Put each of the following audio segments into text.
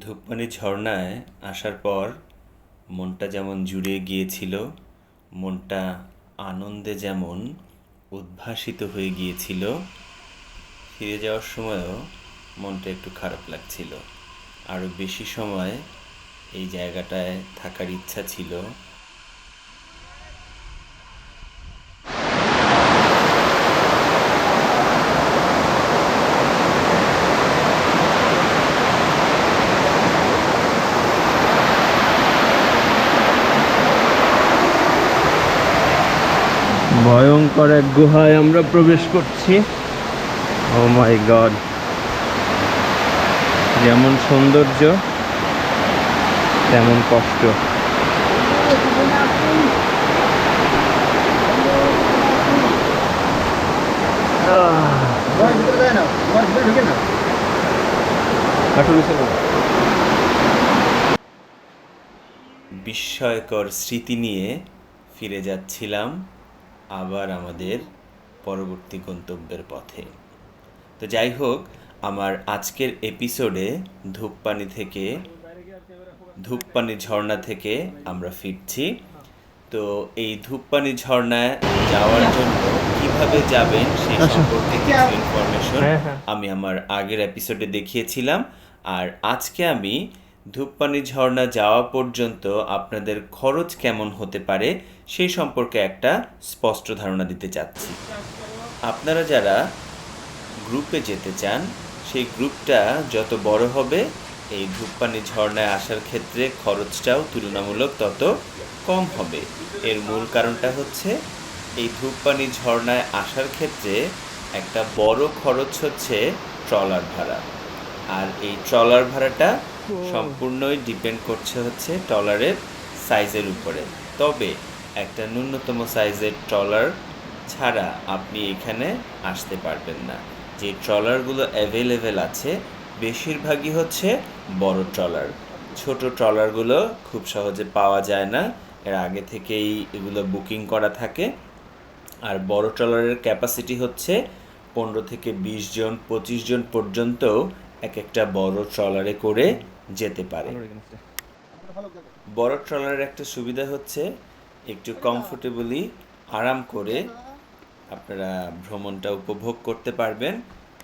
ধূপপানি ঝর্ণায় আসার পর মনটা যেমন জুড়ে গিয়েছিল, মনটা আনন্দে যেমন উদ্ভাসিত হয়ে গিয়েছিল, ফিরে যাওয়ার সময়ও মনটা একটু খারাপ লাগছিল। আরও বেশি সময় এই জায়গাটায় থাকার ইচ্ছা ছিল ভয়ঙ্কর এক গুহায় আমরা প্রবেশ করছি। ও মাই গড যেমন সৌন্দর্য, তেমন কষ্ট। বিস্ময়কর স্মৃতি নিয়ে ফিরে যাচ্ছিলাম। আবার আমাদের পরবর্তী গন্তব্যের পথে। তো যাই হোক আমার আজকের এপিসোডে ধূপপানি থেকে ধূপপানি ঝর্ণা থেকে আমরা ফিরছি। তো এই ধূপপানি ঝর্ণায় যাওয়ার জন্য কীভাবে যাবেন সেই সম্পর্কে কিছু ইনফরমেশন আমি আমার আগের এপিসোডে দেখিয়েছিলাম। আর আজকে আমি ধূপপানি ঝর্ণা যাওয়া পর্যন্ত আপনাদের খরচ কেমন হতে পারে সেই সম্পর্কে একটা স্পষ্ট ধারণা দিতে চাচ্ছি। আপনারা যারা গ্রুপে যেতে চান, সেই গ্রুপটা যত বড় হবে, এই ধূপপানি ঝর্ণায় আসার ক্ষেত্রে খরচটাও তুলনামূলক তত কম হবে। এর মূল কারণটা হচ্ছে, এই ধূপপানি ঝর্ণায় আসার ক্ষেত্রে একটা বড় খরচ হচ্ছে ট্রলার ভাড়া। আর এই ট্রলার ভাড়াটা সম্পূর্ণই ডিপেন্ড করছে হচ্ছে ট্রলারের সাইজের উপরে। তবে একটা ন্যূনতম সাইজের ট্রলার ছাড়া আপনি এখানে আসতে পারবেন না। যে ট্রলারগুলো অ্যাভেলেবেল আছে, বেশিরভাগই হচ্ছে বড় ট্রলার ছোট ট্রলারগুলো খুব সহজে পাওয়া যায় না। এর আগে থেকেই এগুলো বুকিং করা থাকে। আর বড় ট্রলারের ক্যাপাসিটি হচ্ছে পনেরো থেকে বিশ জন, পঁচিশ জন পর্যন্ত এক একটা বড় ট্রলারে করে যেতে পারে। বড় ট্রলারের একটা সুবিধা হচ্ছে একটু কমফোর্টেবলি আরাম করে আপনারা ভ্রমণটা উপভোগ করতে পারবেন।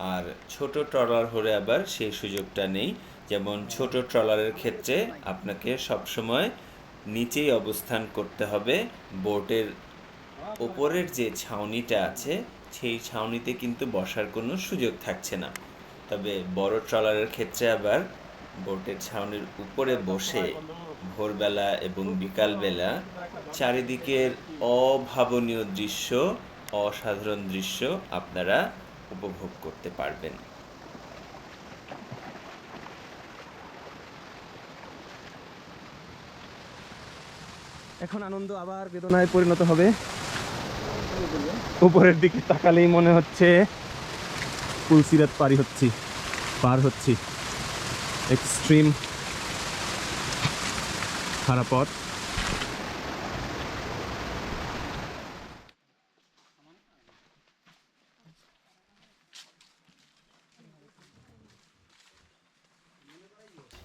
আর ছোট ট্রলার হলে আবার সেই সুযোগটা নেই। যেমন ছোট ট্রলারের ক্ষেত্রে আপনাকে সবসময় নিচেই অবস্থান করতে হবে। বোটের ওপরের যে ছাউনিটা আছে সেই ছাউনিতে কিন্তু বসার কোনো সুযোগ থাকছে না। তবে বড় ট্রলারের ক্ষেত্রে আবার বোটের ছাউনির উপরে বসে ভোরবেলা এবং বিকালবেলা চারিদিকের অভাবনীয় দৃশ্য, অসাধারণ দৃশ্য আপনারা উপভোগ করতে পারবেন। এখন আনন্দ আবার বেদনায় পরিণত হবে। উপরের দিকে তাকালেই মনে হচ্ছে পুলসিরাত পারি হচ্ছি, পার হচ্ছি। এক্সট্রিম খারাপ পথ।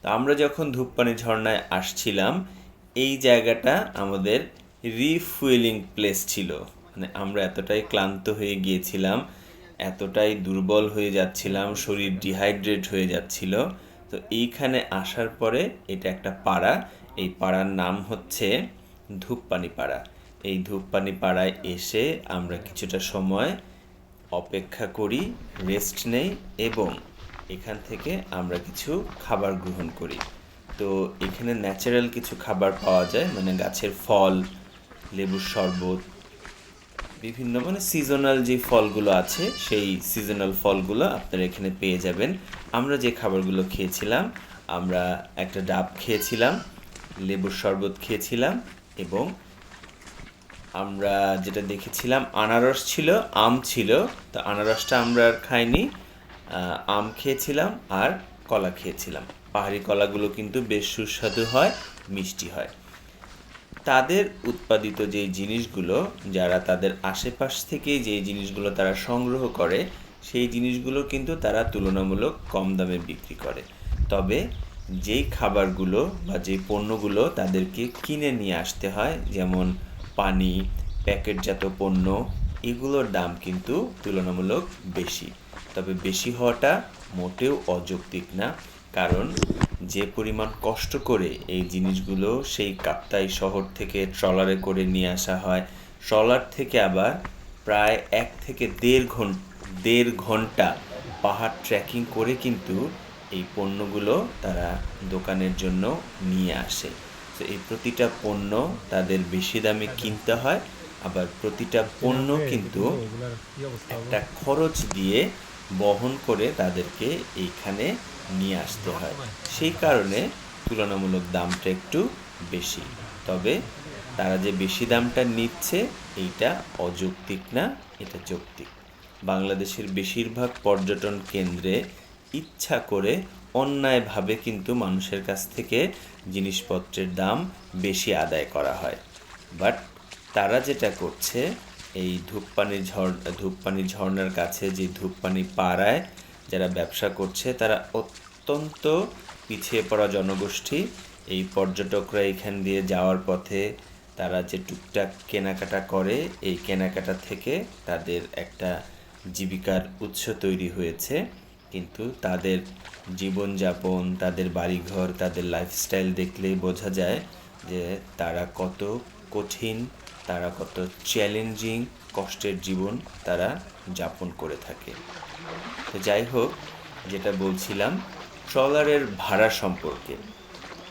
আমরা যখন ধূপপানি ঝর্ণায় আসছিলাম, এই জায়গাটা আমাদের রিফুয়েলিং প্লেস ছিল। মানে আমরা এতটাই ক্লান্ত হয়ে গিয়েছিলাম, এতটাই দুর্বল হয়ে যাচ্ছিলাম, শরীর ডিহাইড্রেট হয়ে যাচ্ছিল। তো এইখানে আসার পরে এটা একটা পাড়া। এই পাড়ার নাম হচ্ছে ধূপপানি পাড়া এই ধূপপানি পাড়ায় এসে আমরা কিছুটা সময় অপেক্ষা করি রেস্ট নেই এবং এখান থেকে আমরা কিছু খাবার গ্রহণ করি। তো এখানে ন্যাচারাল কিছু খাবার পাওয়া যায় মানে গাছের ফল, লেবুর শরবত বিভিন্ন মানে সিজনাল যে ফলগুলো আছে, সেই সিজনাল ফলগুলো আপনারা এখানে পেয়ে যাবেন। আমরা যে খাবারগুলো খেয়েছিলাম, আমরা একটা ডাব খেয়েছিলাম, লেবুর শরবত খেয়েছিলাম এবং আমরা যেটা দেখেছিলাম, আনারস ছিল, আম ছিল। তো আনারসটা আমরা আর খাইনি আম খেয়েছিলাম আর কলা খেয়েছিলাম। পাহাড়ি কলাগুলো কিন্তু বেশ সুস্বাদু হয়, মিষ্টি হয়। তাদের উৎপাদিত যে জিনিসগুলো, যারা তাদের আশেপাশ থেকে যে জিনিসগুলো তারা সংগ্রহ করে, সেই জিনিসগুলো কিন্তু তারা তুলনামূলক কম দামে বিক্রি করে। তবে যেই খাবারগুলো বা যেই পণ্যগুলো তাদেরকে কিনে নিয়ে আসতে হয়, যেমন পানি, প্যাকেটজাত পণ্য, এগুলোর দাম কিন্তু তুলনামূলক বেশি। তবে বেশি হওয়াটা মোটেও অযৌক্তিক না, কারণ যে পরিমাণ কষ্ট করে এই জিনিসগুলো সেই কাপ্তাই শহর থেকে ট্রলারে করে নিয়ে আসা হয়। ট্রলার থেকে আবার প্রায় এক থেকে দেড় ঘণ্টা দেড় ঘণ্টা পাহাড় ট্রেকিং করে কিন্তু এই পণ্যগুলো তারা দোকানের জন্য নিয়ে আসে। তো এই প্রতিটা পণ্য তাদের বেশি দামে কিনতে হয় আবার প্রতিটা পণ্য কিন্তু একটা খরচ দিয়ে বহন করে তাদেরকে এইখানে নিয়ে আসতে হয়। সেই কারণে তুলনামূলক দামটা একটু বেশি। তবে তারা যে বেশি দামটা নিচ্ছে, এইটা অযৌক্তিক না, এটা যৌক্তিক। বাংলাদেশের বেশিরভাগ পর্যটন কেন্দ্রে ইচ্ছা করে অন্যায়ভাবে কিন্তু মানুষের কাছ থেকে জিনিসপত্রের দাম বেশি আদায় করা হয়। বাট তারা যেটা করছে, এই ধূপপানি ঝর, ধূপপানি ঝর্ণার কাছে যে ধূপপানি পাড়ায় যারা ব্যবসা করছে, তারা অত্যন্ত পিছিয়ে পড়া জনগোষ্ঠী। এই পর্যটকরা এখান দিয়ে যাওয়ার পথে তারা যে টুকটাক কেনাকাটা করে, এই কেনাকাটা থেকে তাদের একটা জীবিকার উৎস তৈরি হয়েছে। কিন্তু তাদের জীবনযাপন, তাদের বাড়িঘর, তাদের লাইফস্টাইল দেখলেই বোঝা যায় যে তারা কত কঠিন, তারা কত চ্যালেঞ্জিং কষ্টের জীবন তারা যাপন করে থাকে। তো যাই হোক, যেটা বলছিলাম, ট্রলারের ভাড়া সম্পর্কে।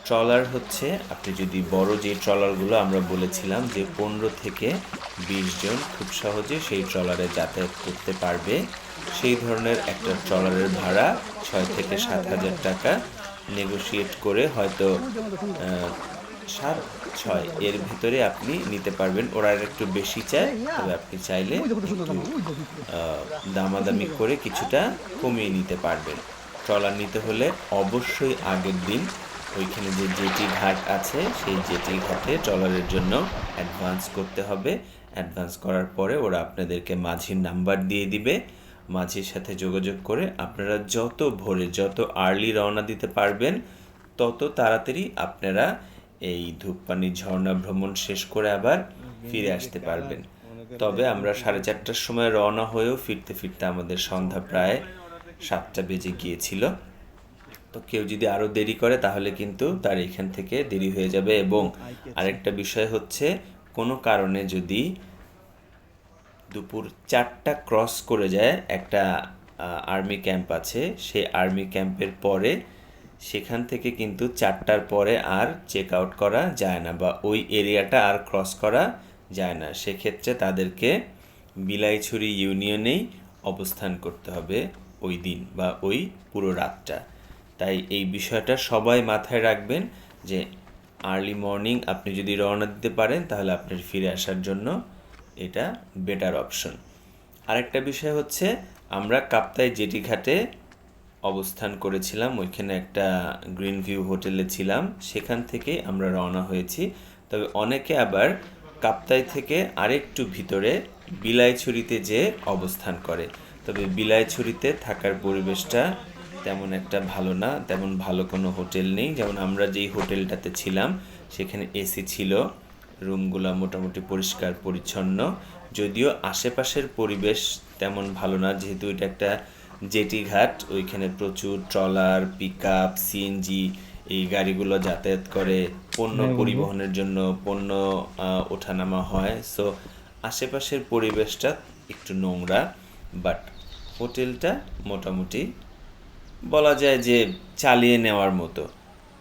ট্রলার হচ্ছে, আপনি যদি বড় যে ট্রলারগুলো আমরা বলেছিলাম যে পনেরো থেকে বিশ জন খুব সহজে সেই ট্রলারে যাতায়াত করতে পারবে, সেই ধরনের একটা ট্রলারের ভাড়া ছয় থেকে সাত হাজার টাকা নেগোশিয়েট করে হয়তো সাত, ছয়। এর ভিতরে আপনি নিতে পারবেন। ওরা একটু বেশি চায়, তবে আপনি চাইলে দামাদামি করে কিছুটা কমিয়ে নিতে পারবেন। ট্রলার নিতে হলে অবশ্যই আগের দিন ওইখানে যে জেটি ঘাট আছে, সেই জেটি ঘাটে ট্রলারের জন্য অ্যাডভান্স করতে হবে। অ্যাডভান্স করার পরে ওরা আপনাদেরকে মাঝির নাম্বার দিয়ে দিবে। মাঝির সাথে যোগাযোগ করে আপনারা যত ভোরে, যত আর্লি রওনা দিতে পারবেন, তত তাড়াতাড়ি আপনারা এই ধূপপানি ঝর্ণা ভ্রমণ শেষ করে আবার ফিরে আসতে পারবেন। তবে আমরা সাড়ে চারটার সময় রওনা হয়েও ফিরতে ফিরতে আমাদের সন্ধ্যা প্রায় সাতটা বেজে গিয়েছিল। তো কেউ যদি আরও দেরি করে তাহলে কিন্তু তার এখান থেকে দেরি হয়ে যাবে এবং আরেকটা বিষয় হচ্ছে কোনো কারণে যদি দুপুর চারটা ক্রস করে যায় একটা আর্মি ক্যাম্প আছে সেই আর্মি ক্যাম্পের পরে সেখান থেকে কিন্তু চারটার পরে আর চেক আউট করা যায় না বা ওই এরিয়াটা আর ক্রস করা যায় না। সেক্ষেত্রে তাদেরকে বিলাইছড়ি ইউনিয়নেই অবস্থান করতে হবে ওই দিন বা ওই পুরো রাতটা। তাই এই বিষয়টা সবাই মাথায় রাখবেন যে আর্লি মর্নিং আপনি যদি রওনা দিতে পারেন, তাহলে আপনার ফিরে আসার জন্য এটা বেটার অপশন আরেকটা বিষয় হচ্ছে, আমরা কাপ্তাই জেটি ঘাটে অবস্থান করেছিলাম, ওইখানে একটা গ্রিন ভিউ হোটেলে ছিলাম, সেখান থেকে আমরা রওনা হয়েছি। তবে অনেকে আবার কাপ্তাই থেকে আরেকটু ভিতরে বিলাইছড়িতে যে অবস্থান করে। তবে বিলাইছড়িতে থাকার পরিবেশটা তেমন একটা ভালো না, তেমন ভালো কোনো হোটেল নেই। যেমন আমরা যেই হোটেলটাতে ছিলাম, সেখানে এসি ছিল, রুমগুলো মোটামুটি পরিষ্কার, পরিচ্ছন্ন। যদিও আশেপাশের পরিবেশ তেমন ভালো না, যেহেতু এটা একটা জেটি ঘাট ওইখানে প্রচুর ট্রলার পিক আপ সিএনজি এই গাড়িগুলো যাতায়াত করে পণ্য পরিবহনের জন্য পণ্য ওঠানামা হয়। সো আশেপাশের পরিবেশটা একটু নোংরা বাট হোটেলটা মোটামুটি বলা যায় যে চালিয়ে নেওয়ার মতো।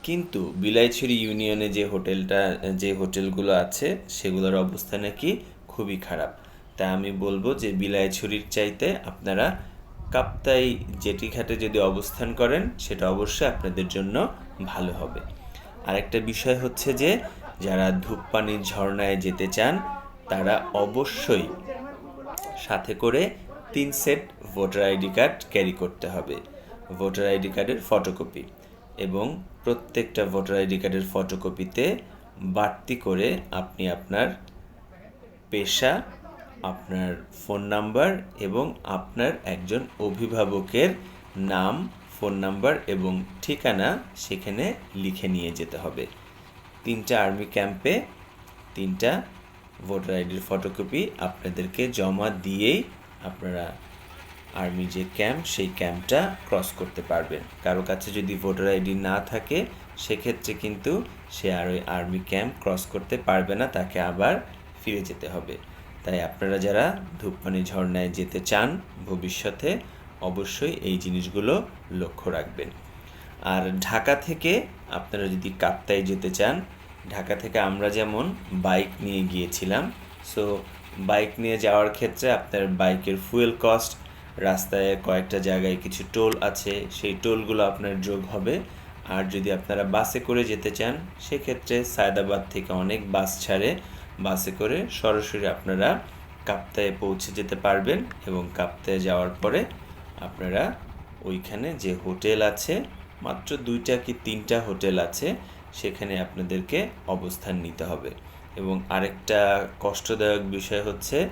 কিন্তু বিলাইছড়ি ইউনিয়নে যে হোটেলটা যে হোটেলগুলো আছে সেগুলোর অবস্থা নাকি খুবই খারাপ। তা আমি বলব যে বিলাইছড়ির চাইতে আপনারা কাপ্তাই জেটি ঘাটে যদি অবস্থান করেন, সেটা অবশ্যই আপনাদের জন্য ভালো হবে। আরেকটা বিষয় হচ্ছে যে, যারা ধূপপানির ঝর্ণায় যেতে চান, তারা অবশ্যই সাথে করে তিন set voter ID card carry করতে হবে। ভোটার আইডি কার্ডের ফটোকপি এবং প্রত্যেকটা ভোটার আইডি কার্ডের ফটোকপিতে বাড়তি করে আপনি আপনার পেশা আপনার ফোন নাম্বার এবং আপনার একজন অভিভাবকের নাম, ফোন নাম্বার এবং ঠিকানা সেখানে লিখে নিয়ে যেতে হবে। তিনটা আর্মি ক্যাম্পে তিনটা ভোটার আইডির ফটোকপি আপনাদেরকে জমা দিয়েই আপনারা আর্মি যে ক্যাম্প, সেই ক্যাম্পটা ক্রস করতে পারবেন। কারও কাছে যদি ভোটার আইডি না থাকে, সেক্ষেত্রে কিন্তু সে আর ওই আর্মি ক্যাম্প ক্রস করতে পারবে না, তাকে আবার ফিরে যেতে হবে। তাই আপনারা যারা ধূপপানি ঝর্ণায় যেতে চান, ভবিষ্যতে অবশ্যই এই জিনিসগুলো লক্ষ্য রাখবেন। আর ঢাকা থেকে আপনারা যদি কাপ্তাই যেতে চান, ঢাকা থেকে আমরা যেমন বাইক নিয়ে গিয়েছিলাম, সো বাইক নিয়ে যাওয়ার ক্ষেত্রে আপনার বাইকের ফুয়েল কস্ট, রাস্তায় কয়েকটা জায়গায় কিছু টোল আছে, সেই টোলগুলো আপনার যোগ হবে। আর যদি আপনারা বাসে করে যেতে চান, সেক্ষেত্রে সায়দাবাদ থেকে অনেক বাস ছাড়ে। বাসে করে সরাসরি আপনারা কাপ্তায়ে পৌঁছে যেতে পারবেন এবং কাপ্তায়ে যাওয়ার পরে আপনারা ওইখানে যে হোটেল আছে, মাত্র দুইটা কি তিনটা হোটেল আছে, সেখানে আপনাদেরকে অবস্থান নিতে হবে। এবং আরেকটা কষ্টদায়ক বিষয় হচ্ছে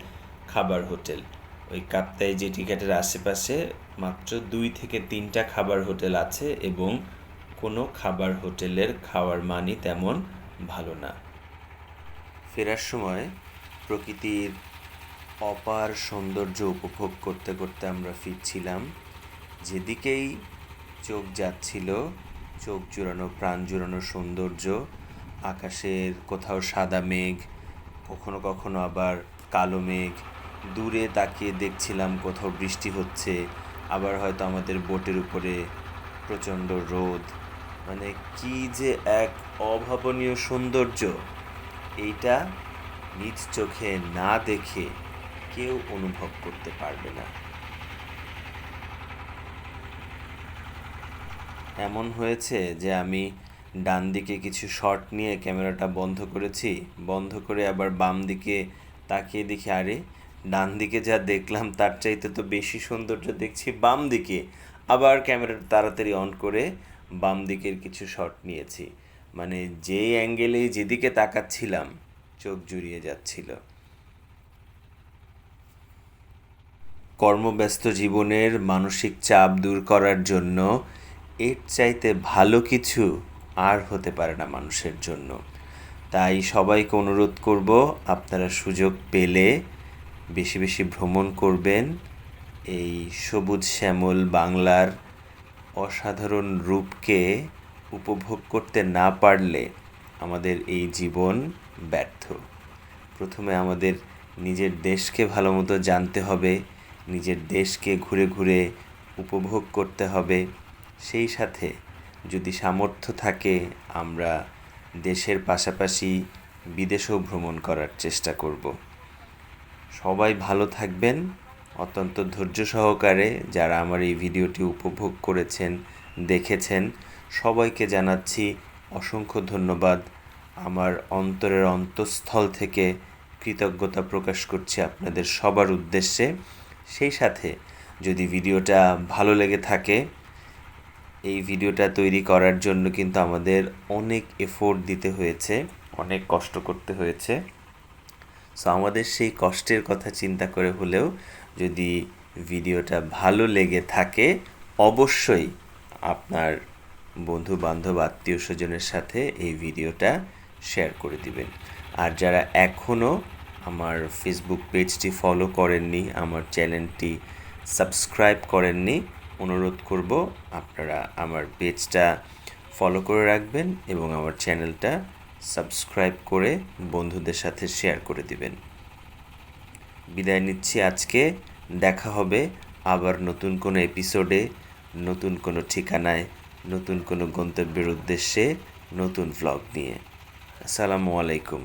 খাবার হোটেল। ওই কাপ্তাই যে টিকেটের আশেপাশে মাত্র দুই থেকে তিনটা খাবার হোটেল আছে এবং কোনো খাবার হোটেলের খাওয়ার মানই তেমন ভালো না। ফেরার সময় প্রকৃতির অপার সৌন্দর্য উপভোগ করতে করতে আমরা ফিরছিলাম। যেদিকেই চোখ যাচ্ছিল, চোখ জুড়ানো, প্রাণ জুড়ানো সৌন্দর্য, আকাশের কোথাও সাদা মেঘ, কখনো কখনো আবার কালো মেঘ। দূরে তাকিয়ে দেখছিলাম কোথাও বৃষ্টি হচ্ছে, আবার হয়তো আমাদের বোটের উপরে প্রচণ্ড রোদ। মানে কি যে এক অভাবনীয় সৌন্দর্য! এইটা নিজ চোখে না দেখে কেউ অনুভব করতে পারবে না। এমন হয়েছে যে আমি ডান দিকে কিছু শট নিয়ে ক্যামেরাটা বন্ধ করেছি, বন্ধ করে আবার বাম দিকে তাকিয়ে দেখি, আরে, ডান দিকে যা দেখলাম তার চাইতে তো বেশি সৌন্দর্য দেখছি বাম দিকে। আবার ক্যামেরাটা তাড়াতাড়ি অন করে বাম দিকের কিছু শট নিয়েছি। মানে যেই অ্যাঙ্গেলে যেদিকে তাকাচ্ছিলাম, চোখ জুড়িয়ে যাচ্ছিল। কর্মব্যস্ত জীবনের মানসিক চাপ দূর করার জন্য এর চাইতে ভালো কিছু আর হতে পারে না মানুষের জন্য। তাই সবাইকে অনুরোধ করব, আপনারা সুযোগ পেলে বেশি বেশি ভ্রমণ করবেন। এই সবুজ শ্যামল বাংলার অসাধারণ রূপকে উপভোগ করতে না পারলে আমাদের এই জীবন ব্যর্থ। প্রথমে আমাদের নিজের দেশকে ভালো মতো জানতে হবে, নিজের দেশকে ঘুরে ঘুরে উপভোগ করতে হবে। সেই সাথে যদি সামর্থ্য থাকে, আমরা দেশের পাশাপাশি বিদেশেও ভ্রমণ করার চেষ্টা করব। সবাই ভালো থাকবেন। অত্যন্ত ধৈর্য সহকারে যারা আমার এই ভিডিওটি উপভোগ করেছেন, দেখেছেন সবাইকে জানাচ্ছি অসংখ্য ধন্যবাদ। আমার অন্তরের অন্তঃস্থল থেকে কৃতজ্ঞতা প্রকাশ করছি আপনাদের সবার উদ্দেশ্যে। সেই সাথে যদি ভিডিওটা ভালো লেগে থাকে, এই ভিডিওটা তৈরি করার জন্য কিন্তু আমাদের অনেক এফোর্ট দিতে হয়েছে, অনেক কষ্ট করতে হয়েছে। সো আমাদের সেই কষ্টের কথা চিন্তা করে হলেও যদি ভিডিওটা ভালো লেগে থাকে, অবশ্যই আপনার বন্ধু বান্ধব আত্মীয় স্বজনের সাথে এই ভিডিওটা শেয়ার করে দিবেন। আর যারা এখনও আমার ফেসবুক পেজটি ফলো করেননি, আমার চ্যানেলটি সাবস্ক্রাইব করেননি, অনুরোধ করব আপনারা আমার পেজটা ফলো করে রাখবেন এবং আমার চ্যানেলটা সাবস্ক্রাইব করে বন্ধুদের সাথে শেয়ার করে দিবেন। বিদায় নিচ্ছি আজকে। দেখা হবে আবার নতুন কোনো এপিসোডে নতুন কোনো ঠিকানায়। নতুন কোনো গন্তব্যের উদ্দেশ্যে নতুন ভ্লগ নিয়ে আসসালামু আলাইকুম